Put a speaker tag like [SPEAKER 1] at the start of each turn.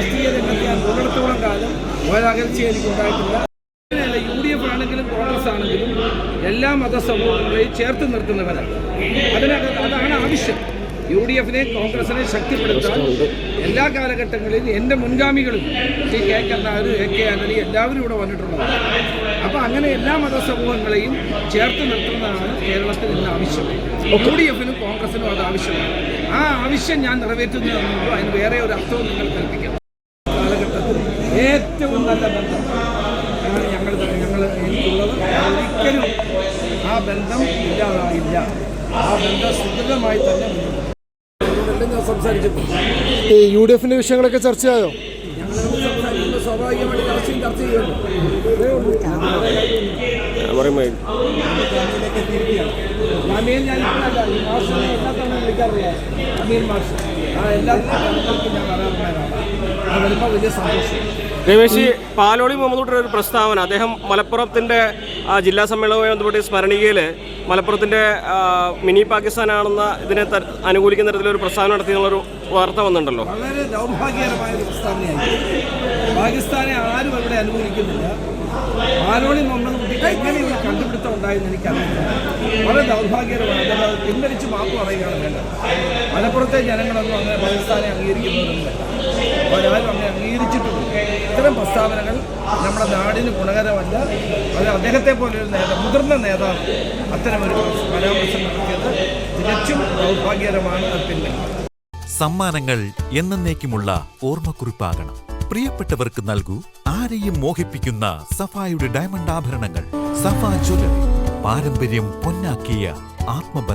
[SPEAKER 1] രാഷ്ട്രീയ രംഗത്ത് ഞാൻ കാലം ഒരകൽച്ച എനിക്കുണ്ടായിട്ടില്ല ഉണ്ടായിട്ടില്ല യു ഡി എഫ് ആണെങ്കിലും കോൺഗ്രസ് ആണെങ്കിലും എല്ലാ മതസമൂഹങ്ങളെയും ചേർത്ത് നിർത്തുന്നവരാണ് അതിനകത്ത് അതാണ് ആവശ്യം യു ഡി എഫിനെ കോൺഗ്രസിനെ ശക്തിപ്പെടുത്താൻ എല്ലാ കാലഘട്ടങ്ങളിലും എന്റെ മുൻഗാമികളും Shri K Karunakar A K Antony എല്ലാവരും ഇവിടെ വന്നിട്ടുള്ളതാണ് അപ്പോൾ അങ്ങനെ എല്ലാ മതസമൂഹങ്ങളെയും ചേർത്ത് നിർത്തുന്നതാണ് കേരളത്തിൽ ഇന്ന് ആവശ്യം. യു ഡി എഫിനും കോൺഗ്രസിനും അത് ആവശ്യമാണ് ആ ആവശ്യം ഞാൻ നിറവേറ്റുന്നതെന്നുള്ളൂ അതിന് വേറെ ഒരു അർത്ഥവും നിങ്ങൾ കൽപ്പിക്കണം ഏറ്റവും നല്ല ബന്ധം. ആണ് ഞങ്ങൾ ഞങ്ങൾ എനിക്കുള്ളത് ഒരിക്കലും ആ ബന്ധം ഇല്ലാതായില്ല. ആ ബന്ധം സുദൃഢമായി തന്നെ. ഞാൻ സംസാരിച്ചിട്ടുണ്ട്
[SPEAKER 2] ഈ യു ഡി എഫിന്റെ വിഷയങ്ങളൊക്കെ ചർച്ചയായോ?
[SPEAKER 1] ഞങ്ങൾ സംസാരിക്കുമ്പോൾ സ്വാഭാവികമായിട്ട് ചർച്ചയും ചർച്ച ചെയ്യുന്നു അമീൻ ഞാൻ ഇപ്പോഴല്ല ഈ മാഷിനെ എല്ലാ തവണ വിളിക്കാറില്ല? അമീർ മാഷ്. ആ എല്ലാത്തിനും ഞാൻ വരാറുള്ളതാണ് അതിപ്പോൾ വലിയ സന്തോഷം.
[SPEAKER 3] രമേശ് പാലോളി മുഹമ്മദ് കുട്ടിയുടെ ഒരു പ്രസ്താവന അദ്ദേഹം മലപ്പുറത്തിന്റെ ആ, ജില്ലാ സമ്മേളനവുമായി ബന്ധപ്പെട്ട് സ്മരണികയിൽ മലപ്പുറത്തിന്റെ ആ, മിനി പാകിസ്ഥാനാണെന്ന ഇതിനെ അനുകൂലിക്കുന്ന തരത്തിലൊരു പ്രസ്താവന നടത്തി നടത്തിയെന്നുള്ളൊരു വാർത്ത വന്നിട്ടുണ്ടല്ലോ.
[SPEAKER 1] വളരെ ദൗർഭാഗ്യകരമായ ഒരു പ്രസ്താവനയായി. പാകിസ്ഥാനെ ആരും അവിടെ അനുകൂലിക്കുന്നില്ല. പാലോളി മുഹമ്മദ് കുട്ടിക്ക് എങ്ങനെ കണ്ടുപിടുത്തം ഉണ്ടായെന്ന് എനിക്കറിയില്ല. വളരെ ദൗർഭാഗ്യകരമാണ്. പിൻവലിച്ച് മാപ്പ് പറയുകയാണ് വേണ്ടത്. മലപ്പുറത്തെ ജനങ്ങളൊന്നും അങ്ങനെ പാകിസ്ഥാനെ അംഗീകരിക്കുന്നവരൊന്നുമല്ല ഇത്തരം പ്രസ്താവനകൾ നമ്മുടെ നാടിന് ഗുണകരമല്ല. അത് അദ്ദേഹത്തെ പോലെ ഒരു നേതാവ് മുതിർന്ന നേതാവ് അത്തരമൊരു പരാമർശം നടത്തിയത് തികച്ചും ദൗർഭാഗ്യകരമാണ് പിന്നെ
[SPEAKER 4] സമ്മാനങ്ങൾ എന്നേക്കുമുള്ള ഓർമ്മക്കുറിപ്പാകണം. പ്രിയപ്പെട്ടവർക്ക് നൽകൂ ആരെയും മോഹിപ്പിക്കുന്ന സഫായുടെ ഡയമണ്ട് ആഭരണങ്ങൾ. സഫ ജ്വല്ലറി. പാരമ്പര്യം പൊന്നാക്കിയ ആത്മബന്ധം.